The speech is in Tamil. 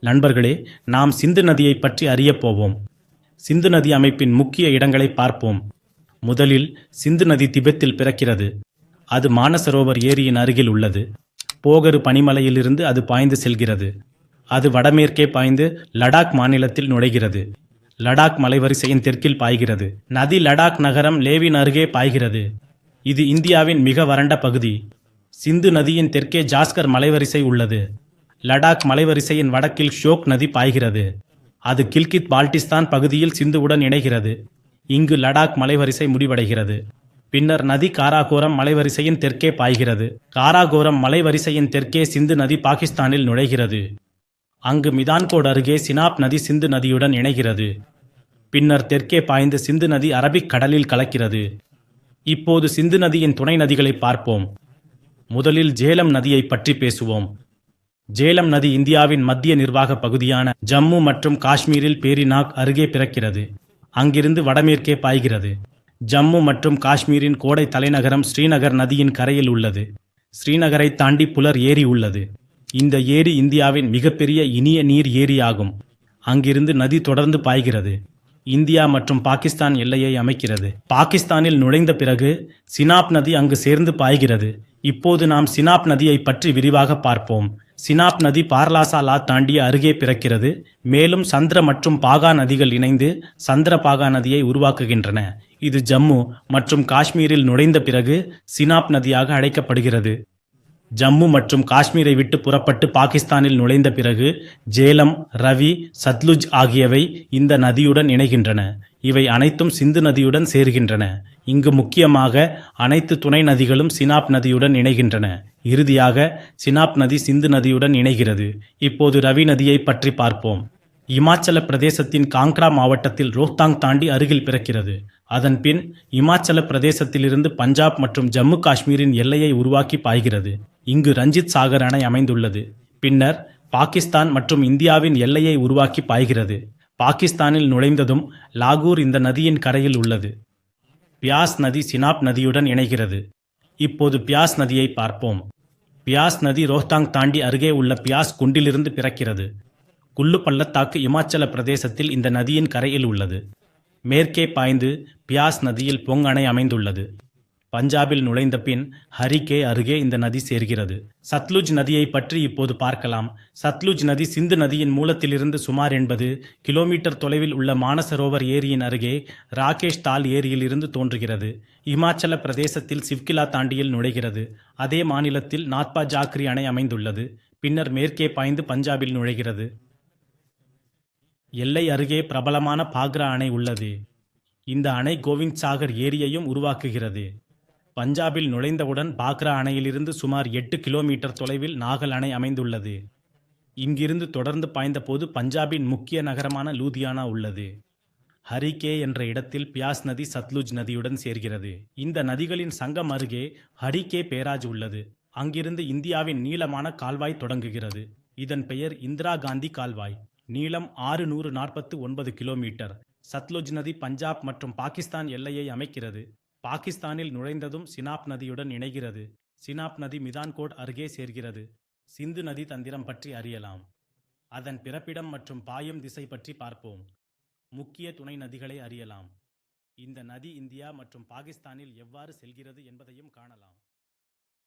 நண்பர்களே நாம் சிந்து நதியை பற்றி அறியப் போவோம். சிந்து நதி அமைப்பின் முக்கிய இடங்களை பார்ப்போம். முதலில் சிந்து நதி திபெத்தில் பிறக்கிறது. அது மானசரோவர் ஏரியின் அருகில் உள்ளது. போகரு பனிமலையிலிருந்து அது பாய்ந்து செல்கிறது. அது வடமேற்கே பாய்ந்து லடாக் மாநிலத்தில் நுழைகிறது. லடாக் மலைவரிசையின் தெற்கில் பாய்கிறது. நதி லடாக் நகரம் லேவின் அருகே பாய்கிறது. இது இந்தியாவின் மிக வறண்ட பகுதி. சிந்து நதியின் தெற்கே ஜாஸ்கர் மலைவரிசை உள்ளது. லடாக் மலைவரிசையின் வடக்கில் ஷோக் நதி பாய்கிறது. அது கில்கித் பால்டிஸ்தான் பகுதியில் சிந்துவுடன் இணைகிறது. இங்கு லடாக் மலைவரிசை முடிவடைகிறது. பின்னர் நதி காராகோரம் மலைவரிசையின் தெற்கே பாய்கிறது. காராகோரம் மலைவரிசையின் தெற்கே சிந்து நதி பாகிஸ்தானில் நுழைகிறது. அங்கு மிதான்கோட் அருகே சினாப் நதி சிந்து நதியுடன் இணைகிறது. பின்னர் தெற்கே பாய்ந்து சிந்து நதி அரபிக் கடலில் கலக்கிறது. இப்போது சிந்து நதியின் துணை நதிகளை பார்ப்போம். முதலில் ஜேலம் நதியை பற்றி பேசுவோம். ஜேலம் நதி இந்தியாவின் மத்திய நிர்வாக பகுதியான ஜம்மு மற்றும் காஷ்மீரில் பேரினாக் அருகே பிறக்கிறது. அங்கிருந்து வடமேற்கே பாய்கிறது. ஜம்மு மற்றும் காஷ்மீரின் கோடை தலைநகரம் ஸ்ரீநகர் நதியின் கரையில் உள்ளது. ஸ்ரீநகரை தாண்டி புலர் ஏரி உள்ளது. இந்த ஏரி இந்தியாவின் மிகப்பெரிய இனிய நீர் ஏரி ஆகும் அங்கிருந்து நதி தொடர்ந்து பாய்கிறது. இந்தியா மற்றும் பாகிஸ்தான் எல்லையை அமைக்கிறது. பாகிஸ்தானில் நுழைந்த பிறகு சினாப் நதி அங்கு சேர்ந்து பாய்கிறது. இப்போது நாம் சினாப் நதியை பற்றி விரிவாக பார்ப்போம். சினாப் நதி பார்லாசா லா தாண்டி அருகே பிறக்கிறது. மேலும் சந்திர மற்றும் பாகா நதிகள் இணைந்து சந்திர பாகா நதியை உருவாக்குகின்றன. இது ஜம்மு மற்றும் காஷ்மீரில் நுழைந்த பிறகு சினாப் நதியாக அழைக்கப்படுகிறது. ஜம்மு மற்றும் காஷ்மீரை விட்டு புறப்பட்டு பாகிஸ்தானில் நுழைந்த பிறகு ஜேலம் ரவி சத்லுஜ் ஆகியவை இந்த நதியுடன் இணைகின்றன. இவை அனைத்தும் சிந்து நதியுடன் சேர்கின்றன. இங்கு முக்கியமாக அனைத்து துணை நதிகளும் சினாப் நதியுடன் இணைகின்றன. இறுதியாக சினாப் நதி சிந்து நதியுடன் இணைகிறது. இப்போது ரவி நதியை பற்றி பார்ப்போம். இமாச்சல பிரதேசத்தின் காங்க்ரா மாவட்டத்தில் ரோஹ்தாங் தாண்டி அருகில் பிறக்கிறது. அதன் பின் இமாச்சல பிரதேசத்திலிருந்து பஞ்சாப் மற்றும் ஜம்மு காஷ்மீரின் எல்லையை உருவாக்கி பாய்கிறது. இங்கு ரஞ்சித் சாகர் அணை அமைந்துள்ளது. பின்னர் பாகிஸ்தான் மற்றும் இந்தியாவின் எல்லையை உருவாக்கி பாய்கிறது. பாகிஸ்தானில் நுழைந்ததும் லாகூர் இந்த நதியின் கரையில் உள்ளது. பியாஸ் நதி சினாப் நதியுடன் இணைகிறது. இப்போது பியாஸ் நதியை பார்ப்போம். பியாஸ் நதி ரோஹ்தாங் தாண்டி அருகே உள்ள பியாஸ் குண்டிலிருந்து பிறக்கிறது. குல்லு பள்ளத்தாக்கு இமாச்சல பிரதேசத்தில் இந்த நதியின் கரையில் உள்ளது. மேற்கே பாய்ந்து பியாஸ் நதியில் பொங்கணை அமைந்துள்ளது. பஞ்சாபில் நுழைந்த பின் ஹரிகே அருகே இந்த நதி சேர்கிறது. சத்லுஜ் நதியை பற்றி இப்போது பார்க்கலாம். சத்லுஜ் நதி சிந்து நதியின் மூலத்திலிருந்து சுமார் எண்பது கிலோமீட்டர் தொலைவில் உள்ள மானசரோவர் ஏரியின் அருகே ராகேஷ் தால் ஏரியிலிருந்து தோன்றுகிறது. இமாச்சல பிரதேசத்தில் சிவ்கிலா தாண்டியில் நுழைகிறது. அதே மாநிலத்தில் நாத்பா ஜாக்ரி அணை அமைந்துள்ளது. பின்னர் மேற்கே பாய்ந்து பஞ்சாபில் நுழைகிறது. எல்லை அருகே பிரபலமான பாக்ரா அணை உள்ளது. இந்த அணை கோவிந்த் சாகர் ஏரியையும் உருவாக்குகிறது. பஞ்சாபில் நுழைந்தவுடன் பாக்ரா அணையிலிருந்து சுமார் எட்டு கிலோமீட்டர் தொலைவில் நாகல் அணை அமைந்துள்ளது. இங்கிருந்து தொடர்ந்து பாய்ந்தபோது பஞ்சாபின் முக்கிய நகரமான லூதியானா உள்ளது. ஹரிகே என்ற இடத்தில் பியாஸ் நதி சத்லுஜ் நதியுடன் சேர்கிறது. இந்த நதிகளின் சங்கம் அருகே ஹரிகே பேராஜ் உள்ளது. அங்கிருந்து இந்தியாவின் நீளமான கால்வாய் தொடங்குகிறது. இதன் பெயர் இந்திரா காந்தி கால்வாய். நீளம் ஆறு நூறு நாற்பத்து ஒன்பது கிலோமீட்டர். சத்லுஜ் நதி பஞ்சாப் மற்றும் பாகிஸ்தான் எல்லையை அமைக்கிறது. பாகிஸ்தானில் நுழைந்ததும் சினாப் நதியுடன் இணைகிறது. சினாப் நதி மிதான்கோட் அருகே சேர்கிறது. சிந்து நதி தந்திரம் பற்றி அறியலாம். அதன் பிறப்பிடம் மற்றும் பாயும் திசை பற்றி பார்ப்போம். முக்கிய துணை நதிகளை அறியலாம். இந்த நதி இந்தியா மற்றும் பாகிஸ்தானில் எவ்வாறு செல்கிறது என்பதையும் காணலாம்.